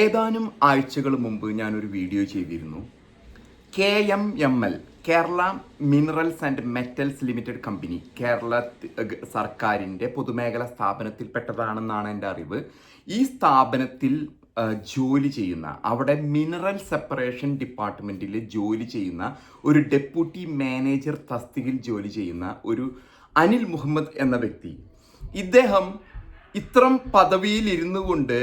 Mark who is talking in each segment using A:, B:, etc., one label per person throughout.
A: ഏതാനും ആഴ്ചകൾ മുമ്പ് ഞാനൊരു വീഡിയോ ചെയ്തിരുന്നു. K M M L Kerala minerals and metals limited company Kerala സർക്കാരിന്റെ പൊതുമേഖലാ സ്ഥാപനത്തിൽപ്പെട്ടതാണെന്നാണ് എന്റെ അറിവ്. ഈ സ്ഥാപനത്തിൽ ജോലി ചെയ്യുന്ന അവിടെ മിനറൽ സെപ്പറേഷൻ ഡിപ്പാർട്ട്മെന്റിൽ ജോലി ചെയ്യുന്ന ഒരു ഡെപ്യൂട്ടി മാനേജർ തസ്തികയിൽ ജോലി ചെയ്യുന്ന ഒരു അനിൽ മുഹമ്മദ് എന്ന വ്യക്തി. ഇദ്ദേഹം ഇത്രം പദവിയിൽ ഇരുന്നു കൊണ്ട്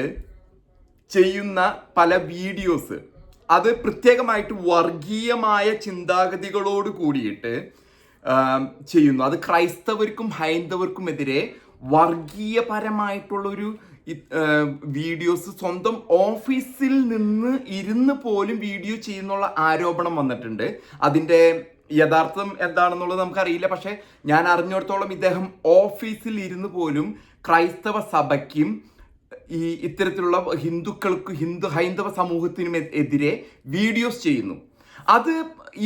A: ചെയ്യുന്ന പല വീഡിയോസ്. അത് പ്രത്യേകമായിട്ട് വർഗീയമായ ചിന്താഗതികളോട് കൂടിയിട്ട് ചെയ്യുന്നു. അത് ക്രൈസ്തവർക്കും ഹൈന്ദവർക്കുമെതിരെ വർഗീയപരമായിട്ടുള്ളൊരു വീഡിയോസ് സ്വന്തം ഓഫീസിൽ നിന്ന് ഇരുന്ന് പോലും വീഡിയോ ചെയ്യുന്നുള്ള ആരോപണം വന്നിട്ടുണ്ട്. അതിന്റെ യഥാർത്ഥം എന്താണെന്നുള്ളത് നമുക്കറിയില്ല. പക്ഷേ ഞാൻ അറിഞ്ഞിടത്തോളം ഇദ്ദേഹം ഓഫീസിൽ ഇരുന്ന് പോലും ക്രൈസ്തവ സഭയ്ക്കും ഈ ഇത്തരത്തിലുള്ള ഹിന്ദുക്കൾക്ക് ഹിന്ദു ഹൈന്ദവ സമൂഹത്തിനും എതിരെ വീഡിയോസ് ചെയ്യുന്നു. അത്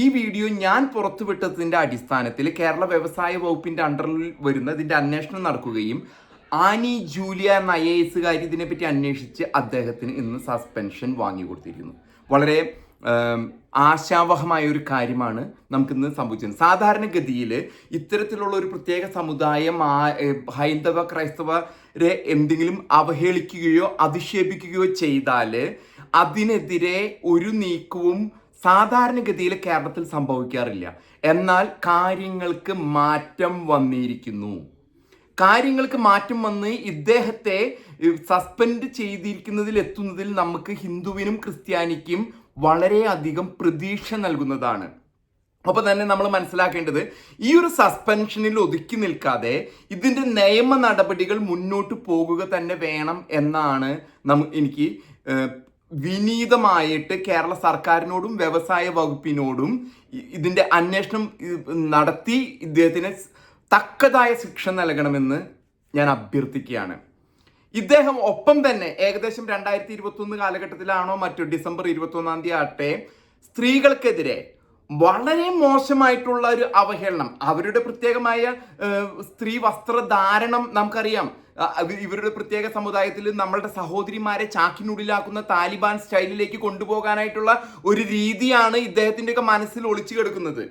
A: ഈ വീഡിയോ ഞാൻ പുറത്തുവിട്ടതിന്റെ അടിസ്ഥാനത്തിൽ കേരള വ്യവസായ വകുപ്പിന്റെ അണ്ടറിൽ വരുന്ന ഇതിന്റെ അന്വേഷണം നടക്കുകയും ആനി ജൂലിയ എന്ന ഐ എ എസുകാരി ഇതിനെപ്പറ്റി അന്വേഷിച്ച് അദ്ദേഹത്തിന് ഇന്ന് സസ്പെൻഷൻ വാങ്ങി കൊടുത്തിരിക്കുന്നു. വളരെ ആശാവഹമായ ഒരു കാര്യമാണ് നമുക്കിന്ന് സംഭവിച്ചത്. സാധാരണഗതിയിൽ ഇത്തരത്തിലുള്ള ഒരു പ്രത്യേക സമുദായം ഹൈന്ദവ ക്രൈസ്തവരെ എന്തെങ്കിലും അവഹേളിക്കുകയോ അധിക്ഷേപിക്കുകയോ ചെയ്താൽ അതിനെതിരെ ഒരു നീക്കവും സാധാരണഗതിയിൽ കേരളത്തിൽ സംഭവിക്കാറില്ല. എന്നാൽ കാര്യങ്ങൾക്ക് മാറ്റം വന്നിരിക്കുന്നു. കാര്യങ്ങൾക്ക് മാറ്റം വന്ന് ഇദ്ദേഹത്തെ സസ്പെൻഡ് ചെയ്തിരിക്കുന്നതിൽ എത്തുന്നതിൽ നമുക്ക് ഹിന്ദുവിനും ക്രിസ്ത്യാനിക്കും വളരെയധികം പ്രതീക്ഷ നൽകുന്നതാണ്. അപ്പൊ തന്നെ നമ്മൾ മനസ്സിലാക്കേണ്ടത് ഈ ഒരു സസ്പെൻഷനിൽ ഒതുക്കി നിൽക്കാതെ ഇതിന്റെ നിയമ നടപടികൾ മുന്നോട്ട് പോകുക തന്നെ വേണം എന്നാണ് നമ്മ എനിക്ക് വിനീതമായിട്ട് കേരള സർക്കാരിനോടും വ്യവസായ വകുപ്പിനോടും ഇതിന്റെ അന്വേഷണം നടത്തി ഇദ്ദേഹത്തിന് തക്കതായ ശിക്ഷ നൽകണമെന്ന് ഞാൻ അഭ്യർത്ഥിക്കുകയാണ്. ഇദ്ദേഹം ഒപ്പം തന്നെ ഏകദേശം രണ്ടായിരത്തി ഇരുപത്തി ഒന്ന് കാലഘട്ടത്തിലാണോ മറ്റോ ഡിസംബർ ഇരുപത്തി ഒന്നാം തീയതി ആട്ടെ സ്ത്രീകൾക്കെതിരെ വളരെ മോശമായിട്ടുള്ള ഒരു അവഹേളനം അവരുടെ പ്രത്യേകമായ സ്ത്രീ വസ്ത്രധാരണം നമുക്കറിയാം. ഇവരുടെ പ്രത്യേക സമുദായത്തിൽ നമ്മളുടെ സഹോദരിമാരെ ചാക്കിനുള്ളിലാക്കുന്ന താലിബാൻ സ്റ്റൈലിലേക്ക് കൊണ്ടുപോകാനായിട്ടുള്ള ഒരു രീതിയാണ് ഇദ്ദേഹത്തിന്റെയൊക്കെ മനസ്സിൽ ഒളിച്ചു കിടക്കുന്നത്.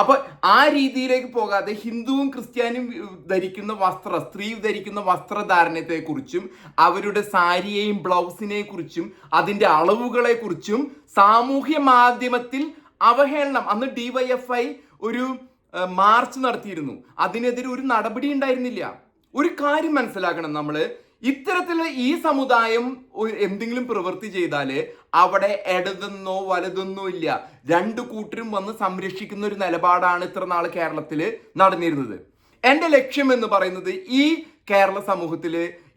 A: അപ്പൊ ആ രീതിയിലേക്ക് പോകാതെ ഹിന്ദുവും ക്രിസ്ത്യാനിയും ധരിക്കുന്ന വസ്ത്ര സ്ത്രീ ധരിക്കുന്ന വസ്ത്രധാരണത്തെ കുറിച്ചും അവരുടെ സാരിയെയും ബ്ലൗസിനെ കുറിച്ചും അതിന്റെ അളവുകളെ കുറിച്ചും സാമൂഹ്യ മാധ്യമത്തിൽ അവഹേളനം. അന്ന് ഡിവൈഎഫ്ഐ ഒരു മാർച്ച് നടത്തിയിരുന്നു. അതിനെതിരെ ഒരു നടപടി ഉണ്ടായിരുന്നില്ല. ഒരു കാര്യം മനസ്സിലാക്കണം നമ്മൾ ഇത്തരത്തിലുള്ള ഈ സമുദായം എന്തെങ്കിലും പ്രവൃത്തി ചെയ്താൽ അവിടെ ഇടതെന്നോ വലതെന്നോ ഇല്ല. രണ്ടു കൂട്ടരും വന്ന് സംരക്ഷിക്കുന്ന ഒരു നിലപാടാണ് ഇത്ര നാൾ കേരളത്തിൽ നടന്നിരുന്നത്. എന്റെ ലക്ഷ്യം എന്ന് പറയുന്നത് ഈ കേരള സമൂഹത്തിൽ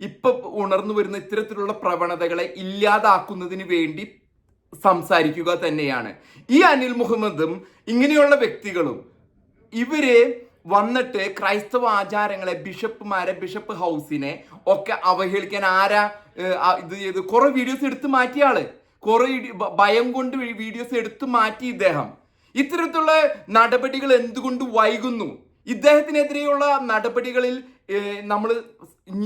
A: ഇപ്പൊ ഉണർന്നു വരുന്ന ഇത്തരത്തിലുള്ള പ്രവണതകളെ ഇല്ലാതാക്കുന്നതിന് വേണ്ടി സംസാരിക്കുക തന്നെയാണ്. ഈ അനിൽ മുഹമ്മദും ഇങ്ങനെയുള്ള വ്യക്തികളും ഇവർ വന്നിട്ട് ക്രൈസ്തവ ആചാരങ്ങളെ ബിഷപ്പുമാരെ ബിഷപ്പ് ഹൗസിനെ ഒക്കെ അവഹേളിക്കാൻ ആരാ ഇത് ചെയ്ത്? കുറെ വീഡിയോസ് എടുത്ത് മാറ്റിയ ആൾ. കുറെ ഭയം കൊണ്ട് വീഡിയോസ് എടുത്തു മാറ്റി ഇദ്ദേഹം. ഇത്തരത്തിലുള്ള നടപടികൾ എന്തുകൊണ്ട് വൈകുന്നു? ഇദ്ദേഹത്തിനെതിരെയുള്ള നടപടികളിൽ നമ്മൾ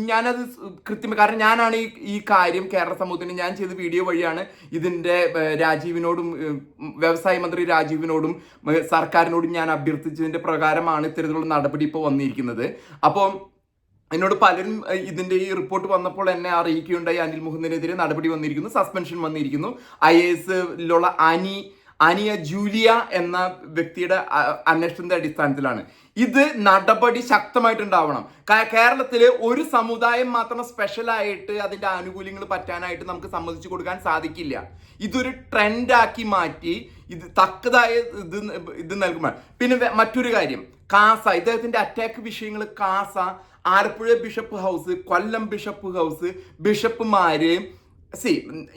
A: ഞാനത് കൃത്യമായി കാരണം ഞാനാണ് ഈ ഈ കാര്യം കേരള സമൂഹത്തിന് ഞാൻ ചെയ്ത വീഡിയോ വഴിയാണ് ഇതിന്റെ രാജീവിനോടും വ്യവസായ മന്ത്രി രാജീവിനോടും സർക്കാരിനോടും ഞാൻ അഭ്യർത്ഥിച്ചതിന്റെ പ്രകാരമാണ് ഇത്തരത്തിലുള്ള നടപടി ഇപ്പോൾ വന്നിരിക്കുന്നത്. അപ്പോൾ എന്നോട് പലരും ഇതിന്റെ ഈ റിപ്പോർട്ട് വന്നപ്പോൾ എന്നെ അറിയിക്കുകയുണ്ടായി. അനിൽ മുഹമ്മദിനെതിരെ നടപടി വന്നിരിക്കുന്നു സസ്പെൻഷൻ വന്നിരിക്കുന്നു. ഐ എസിലുള്ള അനി അനിയ ജൂലിയ എന്ന വ്യക്തിയുടെ അന്വേഷണത്തിന്റെ അടിസ്ഥാനത്തിലാണ്. ഇത് നടപടി ശക്തമായിട്ടുണ്ടാവണം. കേരളത്തിൽ ഒരു സമുദായം മാത്രം സ്പെഷ്യലായിട്ട് അതിന്റെ ആനുകൂല്യങ്ങൾ പറ്റാനായിട്ട് നമുക്ക് സമ്മതിച്ചു കൊടുക്കാൻ സാധിക്കില്ല. ഇതൊരു ട്രെൻഡാക്കി മാറ്റി ഇത് തക്കതായ ഇത് ഇത് നൽകുമ്പോൾ. പിന്നെ മറ്റൊരു കാര്യം. കാസ ഇദ്ദേഹത്തിന്റെ അറ്റാക്ക് വിഷയങ്ങൾ CASA Alappuzha bishop house Kollam bishop house ബിഷപ്പുമാര് സി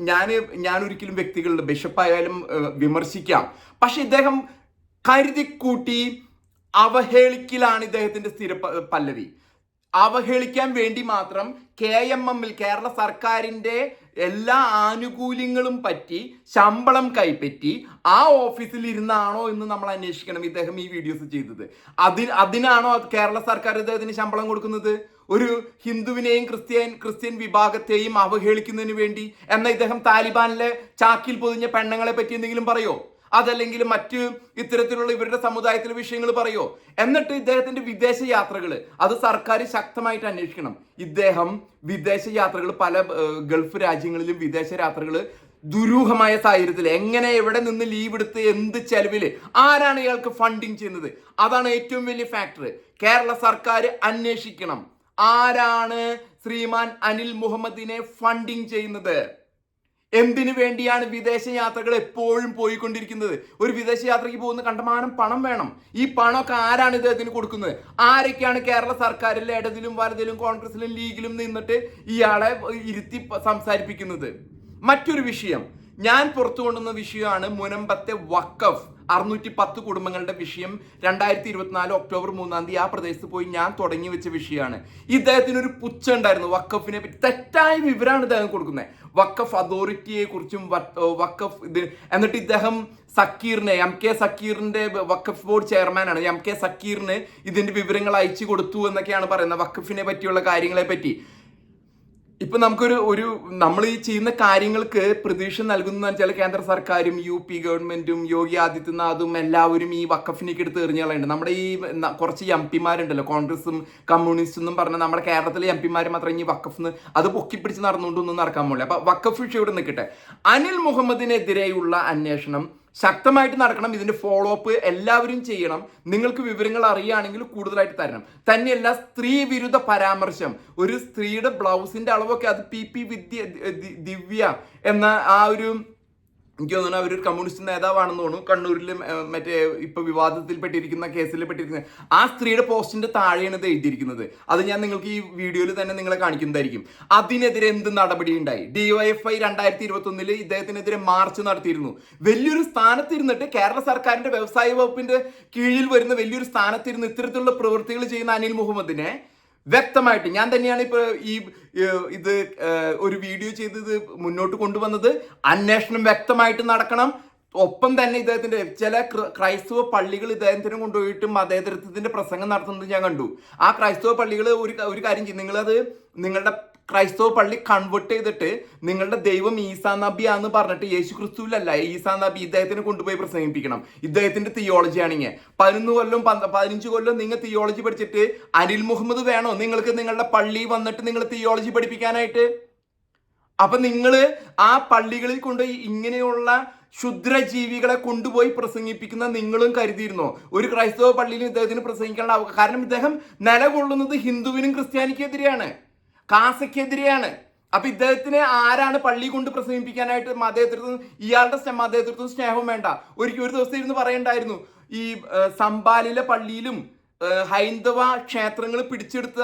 A: ഞാൻ ഞാൻ ഒരിക്കലും വ്യക്തികളുടെ ബിഷപ്പായാലും വിമർശിക്കാം. പക്ഷെ ഇദ്ദേഹം കരുതിക്കൂട്ടി അവഹേളിക്കലാണ് ഇദ്ദേഹത്തിന്റെ സ്ഥിര പല്ലവി. അവഹേളിക്കാൻ വേണ്ടി മാത്രം കെ എം എമ്മിൽ കേരള സർക്കാരിന്റെ എല്ലാ ആനുകൂല്യങ്ങളും പറ്റി ശമ്പളം കൈപ്പറ്റി ആ ഓഫീസിൽ ഇരുന്നാണോ എന്ന് നമ്മൾ അന്വേഷിക്കണം ഇദ്ദേഹം ഈ വീഡിയോസ് ചെയ്തത്. അതിന് അതിനാണോ കേരള സർക്കാർ ഇദ്ദേഹത്തിന് ശമ്പളം കൊടുക്കുന്നത്? ഒരു ഹിന്ദുവിനെയും ക്രിസ്ത്യൻ ക്രിസ്ത്യൻ വിഭാഗത്തെയും അവഹേളിക്കുന്നതിന് വേണ്ടി എന്ന ഇദ്ദേഹം താലിബാനിലെ ചാക്കിൽ പൊതിഞ്ഞ പെണ്ണുങ്ങളെ പറ്റി എന്തെങ്കിലും പറയോ? അതല്ലെങ്കിൽ മറ്റ് ഇത്തരത്തിലുള്ള ഇവരുടെ സമുദായത്തിലെ വിഷയങ്ങൾ പറയോ? എന്നിട്ട് ഇദ്ദേഹത്തിന്റെ വിദേശ യാത്രകൾ അത് സർക്കാർ ശക്തമായിട്ട് അന്വേഷിക്കണം. ഇദ്ദേഹം വിദേശ യാത്രകൾ പല ഗൾഫ് രാജ്യങ്ങളിലും വിദേശ യാത്രകൾ ദുരൂഹമായ സാഹചര്യത്തിൽ എങ്ങനെ എവിടെ നിന്ന് ലീവ് എടുത്ത് എന്ത് ചെലവിൽ ആരാണ് ഇയാൾക്ക് ഫണ്ടിങ് ചെയ്യുന്നത്? അതാണ് ഏറ്റവും വലിയ ഫാക്ടർ കേരള സർക്കാർ അന്വേഷിക്കണം. ആരാണ് ശ്രീമാൻ അനിൽ മുഹമ്മദിനെ ഫണ്ടിങ് ചെയ്യുന്നത്? എന്തിനു വേണ്ടിയാണ് വിദേശ യാത്രകൾ എപ്പോഴും പോയിക്കൊണ്ടിരിക്കുന്നത്? ഒരു വിദേശ യാത്രയ്ക്ക് പോകുന്ന കണ്ടമാനം പണം വേണം. ഈ പണമൊക്കെ ആരാണ് ഇദ്ദേഹത്തിന് കൊടുക്കുന്നത്? ആരൊക്കെയാണ് കേരള സർക്കാരിൽ ഇടതിലും വലതിലും കോൺഗ്രസിലും ലീഗിലും നിന്നിട്ട് ഇയാളെ ഇരുത്തി സംസാരിപ്പിക്കുന്നത്? മറ്റൊരു വിഷയം. ഞാൻ പുറത്തു കൊണ്ടുവന്ന വിഷയമാണ് മുനമ്പത്തെ വക്കഫ് അറുന്നൂറ്റി പത്ത് കുടുംബങ്ങളുടെ വിഷയം രണ്ടായിരത്തി ഇരുപത്തിനാല് ഒക്ടോബർ മൂന്നാം തീയതി ആ പ്രദേശത്ത് പോയി ഞാൻ തുടങ്ങി വെച്ച വിഷയമാണ്. ഇദ്ദേഹത്തിന് ഒരു പുച്ഛം വക്കഫിനെ പറ്റി. തെറ്റായ വിവരമാണ് ഇദ്ദേഹം കൊടുക്കുന്നത്. വക്കഫ് അതോറിറ്റിയെ കുറിച്ചും വക്കഫ് ഇത് എന്നിട്ട് ഇദ്ദേഹം സക്കീറിനെ എം കെ സക്കീറിന്റെ വക്കഫ് ബോർഡ് ചെയർമാനാണ്. എം കെ സക്കീറിന് ഇതിന്റെ വിവരങ്ങൾ അയച്ചു കൊടുത്തു എന്നൊക്കെയാണ് പറയുന്നത് വക്കഫിനെ പറ്റിയുള്ള കാര്യങ്ങളെ പറ്റി. ഇപ്പൊ നമുക്കൊരു ഒരു നമ്മൾ ഈ ചെയ്യുന്ന കാര്യങ്ങൾക്ക് പ്രതീക്ഷ നൽകുന്ന വെച്ചാൽ കേന്ദ്ര സർക്കാരും യു പി ഗവൺമെന്റും യോഗി ആദിത്യനാഥും എല്ലാവരും ഈ വക്കഫിനേക്ക് എടുത്ത് എറിഞ്ഞാളുണ്ട് നമ്മുടെ ഈ കുറച്ച് എം പിമാരുണ്ടല്ലോ കോൺഗ്രസും കമ്മ്യൂണിസ്റ്റും എന്നും പറഞ്ഞ നമ്മുടെ കേരളത്തിലെ എം പിമാർ മാത്രം ഈ വക്കഫ് അത് പൊക്കിപ്പിടിച്ച് നടന്നുകൊണ്ടൊന്നും നടക്കാൻ പോകില്ല അപ്പൊ വക്കഫ് വിഷയം ഇവിടെ നിൽക്കട്ടെ. അനിൽ മുഹമ്മദിനെതിരെയുള്ള അന്വേഷണം ശക്തമായിട്ട് നടക്കണം ഇതിന്റെ ഫോളോ അപ്പ് എല്ലാവരും ചെയ്യണം. നിങ്ങൾക്ക് വിവരങ്ങൾ അറിയുകയാണെങ്കിൽ കൂടുതലായിട്ട് തരണം. തന്നെയല്ല സ്ത്രീ വിരുദ്ധ പരാമർശം. ഒരു സ്ത്രീയുടെ ബ്ലൗസിന്റെ അളവൊക്കെ അത് പി പി വിദ്യ ദിവ്യ എന്ന ആ ഒരു എനിക്ക് തോന്നുന്നു അവരൊരു കമ്മ്യൂണിസ്റ്റ് നേതാവാണെന്ന് തോന്നുന്നു. കണ്ണൂരിൽ മറ്റേ ഇപ്പൊ വിവാദത്തിൽപ്പെട്ടിരിക്കുന്ന കേസിൽ പെട്ടിരിക്കുന്ന ആ സ്ത്രീയുടെ പോസ്റ്റിന്റെ താഴെയാണ് ഇത് എഴുതിയിരിക്കുന്നത്. അത് ഞാൻ നിങ്ങൾക്ക് ഈ വീഡിയോയിൽ തന്നെ നിങ്ങളെ കാണിക്കുന്നതായിരിക്കും. അതിനെതിരെ എന്ത് നടപടി ഉണ്ടായി? ഡിവൈഎഫ്ഐ രണ്ടായിരത്തി ഇരുപത്തി ഒന്നിൽ ഇദ്ദേഹത്തിനെതിരെ മാർച്ച് നടത്തിയിരുന്നു. വലിയൊരു സ്ഥാനത്തിരുന്നിട്ട് കേരള സർക്കാരിന്റെ വ്യവസായ വകുപ്പിന്റെ കീഴിൽ വരുന്ന വലിയൊരു സ്ഥാനത്തിരുന്ന് ഇത്തരത്തിലുള്ള പ്രവൃത്തികൾ ചെയ്യുന്ന അനിൽ മുഹമ്മദിനെ വ്യക്തമായിട്ട് ഞാൻ തന്നെയാണ് ഇപ്പൊ ഈ ഇത് ഒരു വീഡിയോ ചെയ്ത് ഇത് മുന്നോട്ട് കൊണ്ടുവന്നത്. അന്വേഷണം വ്യക്തമായിട്ട് നടക്കണം. ഒപ്പം തന്നെ ഇദ്ദേഹത്തിന്റെ ചില ക്രൈസ്തവ പള്ളികൾ ഇദ്ദേഹത്തിന് കൊണ്ടുപോയിട്ട് മതേതരത്വത്തിന്റെ പ്രസംഗം നടത്തുന്നത് ഞാൻ കണ്ടു. ആ ക്രൈസ്തവ പള്ളികൾ ഒരു ഒരു കാര്യം ചെയ്യും. നിങ്ങളത് നിങ്ങളുടെ ക്രൈസ്തവ പള്ളി കൺവേർട്ട് ചെയ്തിട്ട് നിങ്ങളുടെ ദൈവം ഈസാ നബിയാന്ന് പറഞ്ഞിട്ട് യേശു ക്രിസ്തുവിലല്ല ഈസാ നബി ഇദ്ദേഹത്തിന് കൊണ്ടുപോയി പ്രസംഗിപ്പിക്കണം. ഇദ്ദേഹത്തിന്റെ തിയോളജി ആണെങ്കിൽ പതിനൊന്ന് കൊല്ലം പതിനഞ്ച് കൊല്ലം നിങ്ങൾ തിയോളജി പഠിച്ചിട്ട് അനിൽ മുഹമ്മദ് വേണോ? നിങ്ങൾക്ക് നിങ്ങളുടെ പള്ളി വന്നിട്ട് നിങ്ങൾ തിയോളജി പഠിപ്പിക്കാനായിട്ട്? അപ്പൊ നിങ്ങൾ ആ പള്ളികളിൽ കൊണ്ടുപോയി ഇങ്ങനെയുള്ള ക്ഷുദ്രജീവികളെ കൊണ്ടുപോയി പ്രസംഗിപ്പിക്കുന്ന നിങ്ങളും കരുതിയിരുന്നോ? ഒരു ക്രൈസ്തവ പള്ളിയിൽ ഇദ്ദേഹത്തിന് പ്രസംഗിക്കാനുള്ള കാരണം ഇദ്ദേഹം നിലകൊള്ളുന്നത് ഹിന്ദുവിനും ക്രിസ്ത്യാനിക്കെതിരെയാണ് കാസയ്ക്കെതിരെയാണ്. അപ്പൊ ഇദ്ദേഹത്തിന് ആരാണ് പള്ളി കൊണ്ട് പ്രസംഗിപ്പിക്കാനായിട്ട് മതേതൃത്വം ഇയാളുടെ മതേതൃത്വം സ്നേഹവും വേണ്ട. ഒരിക്കൽ ഒരു ദിവസം ഇരുന്ന് പറയണ്ടായിരുന്നു. ഈ സമ്പാലിലെ പള്ളിയിലും ഹൈന്ദവ ക്ഷേത്രങ്ങൾ പിടിച്ചെടുത്ത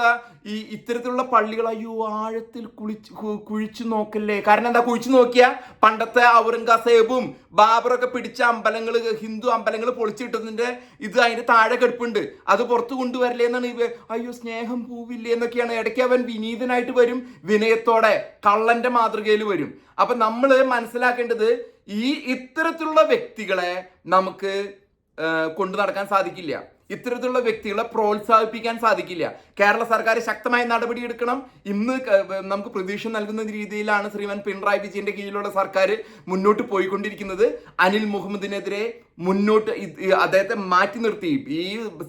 A: ഈ ഇത്തരത്തിലുള്ള പള്ളികൾ അയ്യോ ആഴത്തിൽ കുളിച്ച് കുഴിച്ചു നോക്കല്ലേ? കാരണം എന്താ കുഴിച്ചു നോക്കിയ പണ്ടത്തെ ഔറംഗസേബും ബാബറൊക്കെ പിടിച്ച അമ്പലങ്ങൾ ഹിന്ദു അമ്പലങ്ങൾ പൊളിച്ചിട്ടതിന്റെ ഇത് അതിന്റെ താഴെ കെടുപ്പുണ്ട്. അത് പുറത്തു കൊണ്ടുവരില്ലേ എന്നാണ് ഇവ അയ്യോ സ്നേഹം പൂവില്ലേ എന്നൊക്കെയാണ്. ഇടയ്ക്ക് അവൻ വിനീതനായിട്ട് വരും വിനയത്തോടെ കള്ളന്റെ മാതൃകയിൽ വരും. അപ്പൊ നമ്മൾ മനസ്സിലാക്കേണ്ടത് ഈ ഇത്തരത്തിലുള്ള വ്യക്തികളെ നമുക്ക് കൊണ്ടു നടക്കാൻ സാധിക്കില്ല. ഇത്തരത്തിലുള്ള വ്യക്തികളെ പ്രോത്സാഹിപ്പിക്കാൻ സാധിക്കില്ല. കേരള സർക്കാർ ശക്തമായ നടപടിയെടുക്കണം ഇന്ന് നമുക്ക് പ്രതീക്ഷ നൽകുന്ന രീതിയിലാണ് ശ്രീമാൻ പിണറായി വിജയന്റെ കീഴിലുള്ള സർക്കാർ മുന്നോട്ട് പോയിക്കൊണ്ടിരിക്കുന്നത്. അനിൽ മുഹമ്മദിനെതിരെ മുന്നോട്ട് അദ്ദേഹത്തെ മാറ്റി നിർത്തി. ഈ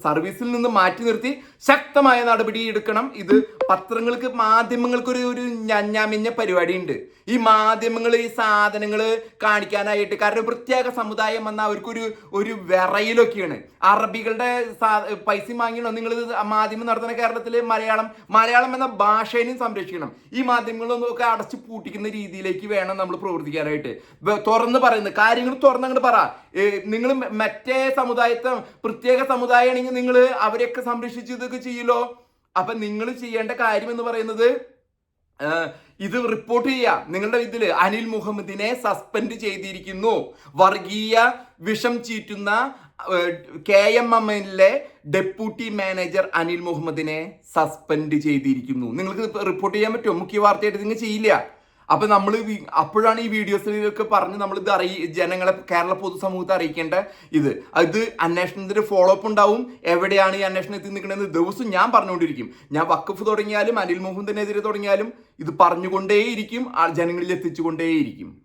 A: സർവീസിൽ നിന്ന് മാറ്റി നിർത്തി ശക്തമായ നടപടി എടുക്കണം. ഇത് പത്രങ്ങൾക്ക് മാധ്യമങ്ങൾക്ക് ഒരു ഒരു ഞഞ്ഞാമിഞ്ഞ പരിപാടിയുണ്ട്. ഈ മാധ്യമങ്ങൾ ഈ സാധനങ്ങൾ കാണിക്കാനായിട്ട് കാരണം പ്രത്യേക സമുദായം വന്ന അവർക്കൊരു ഒരു വിറയിലൊക്കെയാണ്. അറബികളുടെ സാ- പൈസ വാങ്ങിയണോ നിങ്ങൾ മാധ്യമം നടത്തുന്ന കേരളത്തിലെ മലയാളം മലയാളം എന്ന ഭാഷേനെയും സംരക്ഷിക്കണം. ഈ മാധ്യമങ്ങളൊന്നും ഒക്കെ അടച്ചു പൂട്ടിക്കുന്ന രീതിയിലേക്ക് വേണം നമ്മൾ പ്രവർത്തിക്കാനായിട്ട്. തുറന്ന് പറയുന്നത് കാര്യങ്ങൾ തുറന്നങ്ങോട്ട് പറ. നിങ്ങൾ മറ്റേ സമുദായത്തെ പ്രത്യേക സമുദായമാണെങ്കിൽ നിങ്ങൾ അവരെയൊക്കെ സംരക്ഷിച്ച് ഇതൊക്കെ ചെയ്യലോ? അപ്പൊ നിങ്ങൾ ചെയ്യേണ്ട കാര്യം എന്ന് പറയുന്നത് ഇത് റിപ്പോർട്ട് ചെയ്യാം. നിങ്ങളുടെ ഇതിൽ അനിൽ മുഹമ്മദിനെ സസ്പെൻഡ് ചെയ്തിരിക്കുന്നു. വർഗീയ വിഷം ചീറ്റുന്ന കെ എം എമ്മിലെ ഡെപ്യൂട്ടി മാനേജർ അനിൽ മുഹമ്മദിനെ സസ്പെൻഡ് ചെയ്തിരിക്കുന്നു. നിങ്ങൾക്ക് റിപ്പോർട്ട് ചെയ്യാൻ പറ്റുമോ? മുഖ്യ വാർത്തയായിട്ട് നിങ്ങൾ ചെയ്യില്ല. അപ്പൊ നമ്മൾ അപ്പോഴാണ് ഈ വീഡിയോസിലൊക്കെ പറഞ്ഞ് നമ്മൾ ഇത് അറിയി ജനങ്ങളെ കേരള പൊതുസമൂഹത്തെ അറിയിക്കേണ്ട ഇത്. ഇത് അന്വേഷണത്തിന്റെ ഫോളോ അപ്പ് ഉണ്ടാവും. എവിടെയാണ് ഈ അന്വേഷണം എത്തി നിൽക്കണമെന്ന് ദിവസം ഞാൻ പറഞ്ഞുകൊണ്ടിരിക്കും. ഞാൻ വക്കഫ് തുടങ്ങിയാലും അനിൽ മുഹമ്മദിനെതിരെ തുടങ്ങിയാലും ഇത് പറഞ്ഞുകൊണ്ടേയിരിക്കും ജനങ്ങളിൽ എത്തിച്ചുകൊണ്ടേയിരിക്കും.